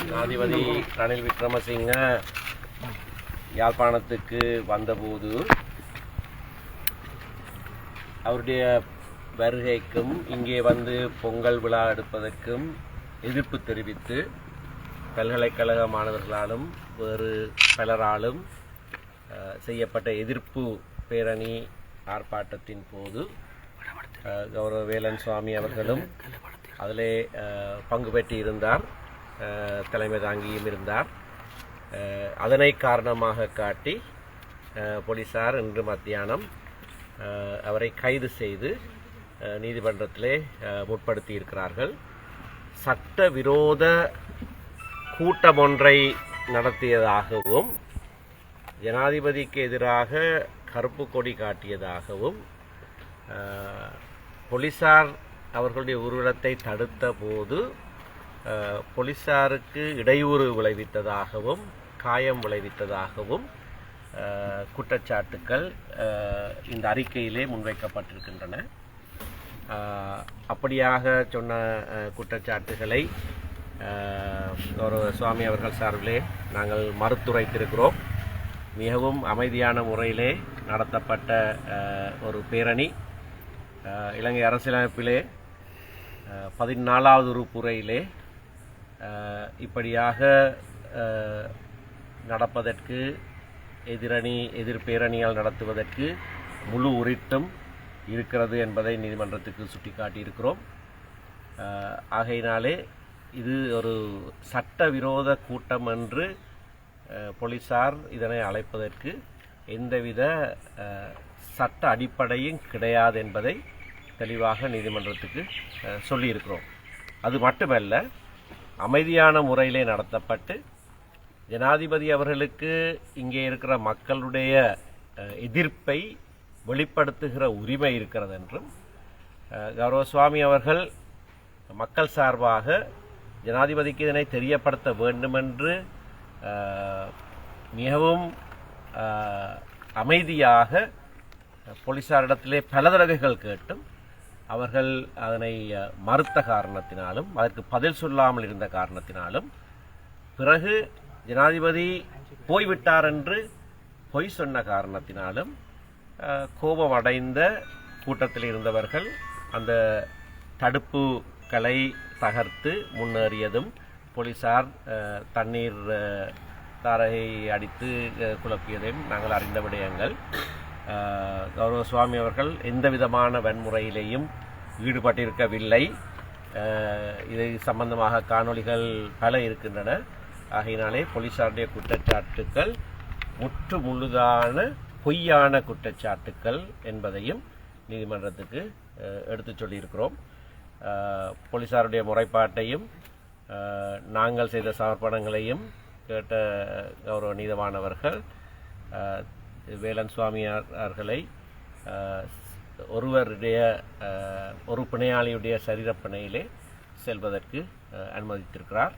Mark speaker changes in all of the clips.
Speaker 1: ஜனாதிபதி ரணில் விக்ரமசிங்க யாழ்ப்பாணத்துக்கு வந்தபோது அவருடைய வருகைக்கும் இங்கே வந்து பொங்கல் விழா எடுப்பதற்கும் எதிர்ப்பு தெரிவித்து பல்கலைக்கழக மாணவர்களாலும் வேறு பலராலும் செய்யப்பட்ட எதிர்ப்பு பேரணி ஆர்ப்பாட்டத்தின் போது கௌரவ வேலன் சுவாமி அவர்களும் அதிலே பங்கு பெற்று இருந்தார் தலைமை தாங்கியும் இருந்தார். அதனை காரணமாக காட்டி போலீசார் இன்று மத்தியானம் அவரை கைது செய்து நீதிமன்றத்திலே முற்படுத்தி இருக்கிறார்கள் சட்டவிரோத கூட்டம் ஒன்றை நடத்தியதாகவும் ஜனாதிபதிக்கு எதிராக கருப்பு கொடி காட்டியதாகவும் போலீஸார் போலீசார் அவர்களுடைய ஊர்வலத்தை தடுத்த போது போலீசாருக்கு இடையூறு விளைவித்ததாகவும் காயம் விளைவித்ததாகவும் குற்றச்சாட்டுக்கள் இந்த அறிக்கையிலே முன்வைக்கப்பட்டிருக்கின்றன. அப்படியாக சொன்ன குற்றச்சாட்டுகளை ஒரு சுவாமி அவர்கள் சார்பிலே நாங்கள் மறுத்துரைத்திருக்கிறோம். மிகவும் அமைதியான முறையிலே நடத்தப்பட்ட ஒரு பேரணி. இலங்கை அரசியலமைப்பிலே பதினாலாவது உறுப்புரையிலே இப்படியாக நடப்பதற்கு எதிரணி எதிர் பேரணியால் நடத்துவதற்கு முழு உரித்தும் இருக்கிறது என்பதை நீதிமன்றத்துக்கு சுட்டிக்காட்டியிருக்கிறோம். ஆகையினாலே இது ஒரு சட்டவிரோத கூட்டம் என்று போலீஸார் போலீசார் இதனை அழைப்பதற்கு எந்தவித சட்ட அடிப்படையும் கிடையாது என்பதை தெளிவாக நீதிமன்றத்துக்கு சொல்லியிருக்கிறோம். அது மட்டுமல்ல அமைதியான முறையிலே நடத்தப்பட்டு ஜனாதிபதி அவர்களுக்கு இங்கே இருக்கிற மக்களுடைய எதிர்ப்பை வெளிப்படுத்துகிற உரிமை இருக்கிறது என்றும் கௌரவ சுவாமி அவர்கள் மக்கள் சார்பாக ஜனாதிபதிக்கு இதனை தெரியப்படுத்த வேண்டுமென்று மிகவும் அமைதியாக போலீசாரிடத்திலே பல தடவைகள் கேட்டும் அவர்கள் அதனை மறுத்த காரணத்தினாலும் அதற்கு பதில் சொல்லாமல் இருந்த காரணத்தினாலும் பிறகு ஜனாதிபதி போய்விட்டார் என்று பொய் சொன்ன காரணத்தினாலும் கோபம் அடைந்த கூட்டத்தில் இருந்தவர்கள் அந்த தடுப்புகளை தகர்த்து முன்னேறியதும் போலீசார் தண்ணீர் தாரகை அடித்து குழப்பியதையும் நாங்கள் அறிந்த விடயங்கள். கௌரவ சுவாமி அவர்கள் எந்த விதமான வன்முறையிலேயும் ஈடுபட்டிருக்கவில்லை. இதை இது சம்பந்தமாக காணொளிகள் பல இருக்கின்றன. ஆகையினாலே போலீசாருடைய குற்றச்சாட்டுக்கள் முற்று முழுதான பொய்யான குற்றச்சாட்டுக்கள் என்பதையும் நீதிமன்றத்துக்கு எடுத்து எடுத்துச் சொல்லியிருக்கிறோம். போலீசாருடைய முறைப்பாட்டையும் நாங்கள் செய்த சமர்ப்பணங்களையும் கேட்ட கௌரவ நீதவானவர்கள் வேலன் சுவாமியார் அவர்களை ஒருவருடைய ஒரு பிணையாளியுடைய சரீரப்பணையிலே செல்வதற்கு அனுமதித்திருக்கிறார்.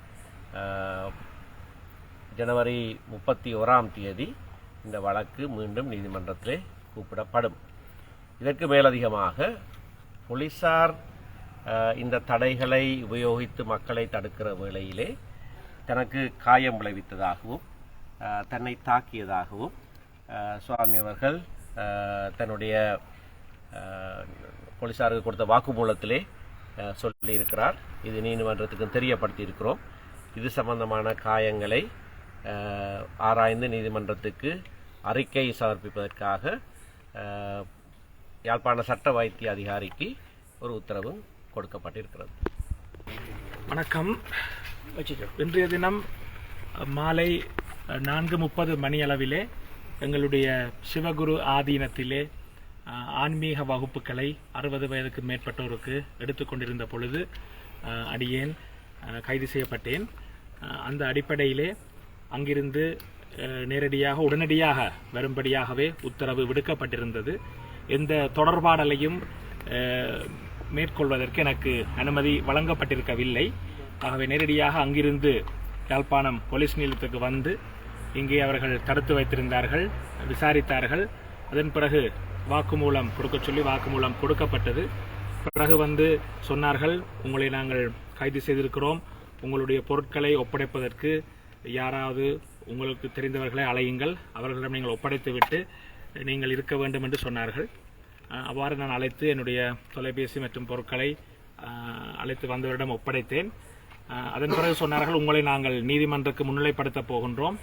Speaker 1: ஜனவரி முப்பத்தி ஓராம் தேதி இந்த வழக்கு மீண்டும் நீதிமன்றத்திலே கூப்பிடப்படும். இதற்கு மேலதிகமாக போலீசார் இந்த தடைகளை உபயோகித்து மக்களை தடுக்கிற வேளையிலே தனக்கு காயம் விளைவித்ததாகவும் தன்னை தாக்கியதாகவும் சுவாமி அவர்கள் தன்னுடைய போலீசாருக்கு கொடுத்த வாக்குமூலத்திலே சொல்லியிருக்கிறார். இது நீதிமன்றத்துக்கு தெரியப்படுத்தியிருக்கிறோம். இது சம்பந்தமான காயங்களை ஆராய்ந்து நீதிமன்றத்துக்கு அறிக்கை சமர்ப்பிப்பதற்காக யாழ்ப்பாண சட்ட வைத்திய அதிகாரிக்கு ஒரு உத்தரவும் கொடுக்கப்பட்டிருக்கிறது.
Speaker 2: வணக்கம். இன்றைய தினம் மாலை நான்கு முப்பது மணியளவிலே எங்களுடைய சிவகுரு ஆதீனத்திலே ஆன்மீக வகுப்புகளை அறுபது வயதுக்கு மேற்பட்டோருக்கு எடுத்துக்கொண்டிருந்த பொழுது அடியேன் கைது செய்யப்பட்டேன். அந்த அடிப்படையிலே அங்கிருந்து நேரடியாக உடனடியாக வரும்படியாகவே உத்தரவு விடுக்கப்பட்டிருந்தது. எந்த தொடர்பாடலையும் மேற்கொள்வதற்கு எனக்கு அனுமதி வழங்கப்பட்டிருக்கவில்லை. ஆகவே நேரடியாக அங்கிருந்து யாழ்ப்பாணம் போலீஸ் நிலையத்துக்கு வந்து இங்கே அவர்கள் தடுத்து வைத்திருந்தார்கள் விசாரித்தார்கள். அதன் பிறகு வாக்குமூலம் கொடுக்க சொல்லி வாக்குமூலம் கொடுக்கப்பட்டது. பிறகு வந்து சொன்னார்கள் உங்களை நாங்கள் கைது செய்திருக்கிறோம். உங்களுடைய பொருட்களை ஒப்படைப்பதற்கு யாராவது உங்களுக்கு தெரிந்தவர்களை அழையுங்கள். அவர்களிடம் நீங்கள் ஒப்படைத்துவிட்டு நீங்கள் இருக்க வேண்டும் என்று சொன்னார்கள். அவ்வாறு நான் அழைத்து என்னுடைய தொலைபேசி மற்றும் பொருட்களை அழைத்து வந்தவரிடம் ஒப்படைத்தேன். அதன் பிறகு சொன்னார்கள் உங்களை நாங்கள் நீதிமன்றத்துக்கு முன்னிலைப்படுத்த போகின்றோம்.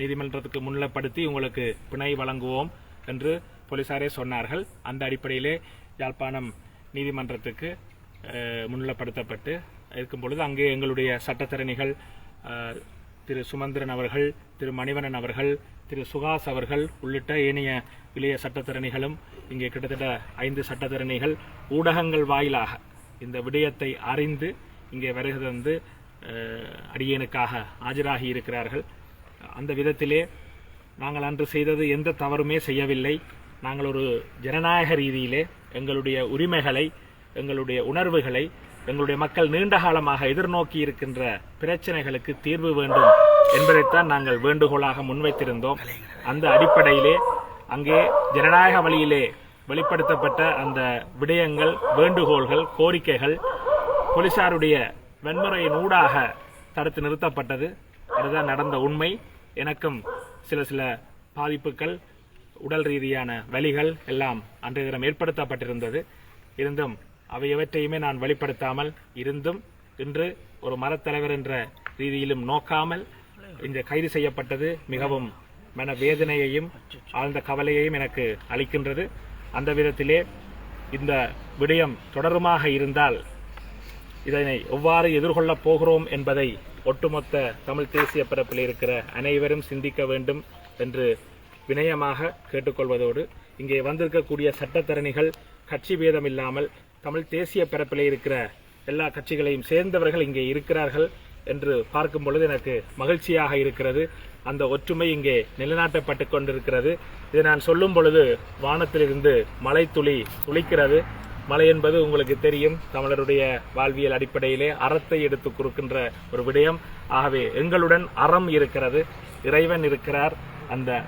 Speaker 2: நீதிமன்றத்துக்கு முன்னிலைப்படுத்தி உங்களுக்கு பிணை வழங்குவோம் என்று போலீசாரே சொன்னார்கள். அந்த அடிப்படையிலே யாழ்ப்பாணம் நீதிமன்றத்துக்கு முன்னிலைப்படுத்தப்பட்டு இருக்கும் பொழுது அங்கே எங்களுடைய சட்டத்தரணிகள் திரு சுமந்திரன் அவர்கள் திரு மணிவணன் அவர்கள் திரு சுகாஸ் அவர்கள் உள்ளிட்ட ஏனைய இளைய சட்டத்தரணிகளும் இங்கே கிட்டத்தட்ட ஐந்து சட்டத்தரணிகள் ஊடகங்கள் வாயிலாக இந்த விடயத்தை அறிந்து இங்கே வருகை தந்து அடியனுக்காக ஆஜராகி இருக்கிறார்கள். அந்த விதத்திலே நாங்கள் அன்று செய்தது எந்த தவறுமே செய்யவில்லை. நாங்கள் ஒரு ஜனநாயக ரீதியிலே எங்களுடைய உரிமைகளை எங்களுடைய உணர்வுகளை எங்களுடைய மக்கள் நீண்ட காலமாக எதிர்நோக்கி இருக்கின்ற பிரச்சனைகளுக்கு தீர்வு வேண்டும் என்பதைத்தான் நாங்கள் வேண்டுகோளாக முன்வைத்திருந்தோம். அந்த அடிப்படையிலே அங்கே ஜனநாயக வழியிலே வெளிப்படுத்தப்பட்ட அந்த விடயங்கள் வேண்டுகோள்கள் கோரிக்கைகள் போலீசாருடைய வன்முறையின் ஊடாக தடுத்து நிறுத்தப்பட்டது. அதுதான் நடந்த உண்மை. எனக்கும் சில சில பாதிப்புகள் உடல் ரீதியான வலிகள் எல்லாம் அன்றைய தினம் ஏற்படுத்தப்பட்டிருந்தது. இருந்தும் அவை எவற்றையுமே நான் வெளிப்படுத்தாமல் இருந்தும் இன்று ஒரு மரத்தலைவர் என்ற ரீதியிலும் நோக்காமல் இந்த கைது செய்யப்பட்டது மிகவும் மன வேதனையையும் ஆழ்ந்த கவலையையும் எனக்கு அளிக்கின்றது. அந்த விதத்திலே இந்த விடயம் தொடருமாக இருந்தால் இதனை எவ்வாறு எதிர்கொள்ளப் போகிறோம் என்பதை ஒட்டுமொத்த தமிழ் தேசிய பரப்பில் இருக்கிற அனைவரும் சிந்திக்க வேண்டும் என்று வினயமாக கேட்டுக்கொள்வதோடு இங்கே வந்திருக்கக்கூடிய சட்டத்தரணிகள் கட்சி பேதம் இல்லாமல் தமிழ் தேசிய பரப்பிலே இருக்கிற எல்லா கட்சிகளையும் சேர்ந்தவர்கள் இங்கே இருக்கிறார்கள் என்று பார்க்கும் பொழுது எனக்கு மகிழ்ச்சியாக இருக்கிறது. அந்த ஒற்றுமை இங்கே நிலைநாட்டப்பட்டு கொண்டிருக்கிறது. இதை நான் சொல்லும் பொழுது வானத்திலிருந்து மலை துளி துளிக்கிறது. மலை என்பது உங்களுக்கு தெரியும். தமிழருடைய வாழ்வியல் அடிப்படையிலே அறத்தை எடுத்து கொடுக்கின்ற ஒரு விடயம். ஆகவே எங்களுடன் அறம் இருக்கிறது. இறைவன் இருக்கிறார். அந்த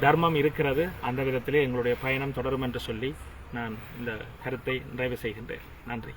Speaker 2: தர்மம் இருக்கிறது. அந்த விதத்திலே எங்களுடைய பயணம் தொடரும் என்று சொல்லி நான் இந்த கருத்தை நிறைவு செய்கின்றேன். நன்றி.